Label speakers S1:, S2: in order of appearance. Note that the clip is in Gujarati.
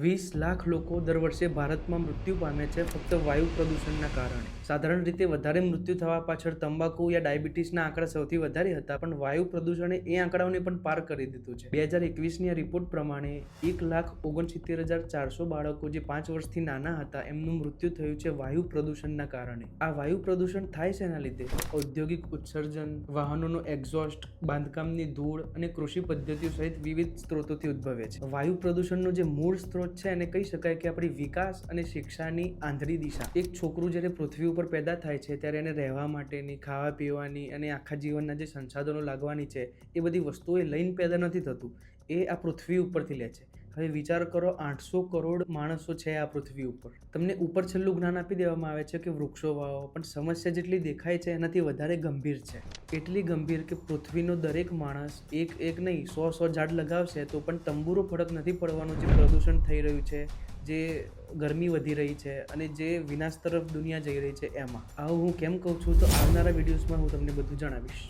S1: વીસ લાખ લોકો દર વર્ષે ભારતમાં મૃત્યુ પામે છે ફક્ત વાયુ પ્રદૂષણના કારણે. સાધારણ રીતે વધારે મૃત્યુ થવા પાછળ તંબાકુ યા ડાયાબિટીસના આંકડા સૌથી વધારે હતા, પણ વાયુ પ્રદૂષણે એ આંકડાઓને પણ પાર કરી દીધું છે. બે હજાર એકવીસની રિપોર્ટ પ્રમાણે એક લાખ ઓગણસિત્તેર હજાર ચારસો બાળકો જે પાંચ વર્ષથી નાના હતા, એમનું મૃત્યુ થયું છે વાયુ પ્રદૂષણના કારણે. આ વાયુ પ્રદૂષણ થાય છે એના લીધે? ઔદ્યોગિક ઉત્સર્જન, વાહનોનું એક્ઝોસ્ટ, બાંધકામની ધૂળ અને કૃષિ પદ્ધતિઓ સહિત વિવિધ સ્ત્રોતોથી ઉદ્ભવે છે. વાયુ પ્રદૂષણનો જે મૂળ સ્ત્રોત છે એને કહી શકાય કે આપણી વિકાસ અને શિક્ષાની આંધળી દિશા. એક છોકરું જ્યારે પૃથ્વી ઉપર પેદા થાય છે, ત્યારે એને રહેવા માટેની, ખાવા પીવાની અને આખા જીવનના જે સંસાધનો લાગવાની છે, એ બધી વસ્તુઓ એ લઈને પેદા નથી થતું. એ આ પૃથ્વી ઉપરથી લે છે. હવે વિચાર કરો, આઠસો કરોડ માણસો છે આ પૃથ્વી ઉપર. તમને ઉપર છેલ્લું જ્ઞાન આપી દેવામાં આવે છે કે વૃક્ષો વાવો, પણ સમસ્યા જેટલી દેખાય છે એનાથી વધારે ગંભીર છે. એટલી ગંભીર કે પૃથ્વીનો દરેક માણસ એક એક નહીં, સો સો ઝાડ લગાવશે તો પણ તંબુરો ફરક નથી પડવાનો જે પ્રદૂષણ થઈ રહ્યું છે, જે ગરમી વધી રહી છે અને જે વિનાશ તરફ દુનિયા જઈ રહી છે એમાં. આવું હું કેમ કહું છું તો આવનારા વિડીયોઝમાં હું તમને બધું જણાવીશ.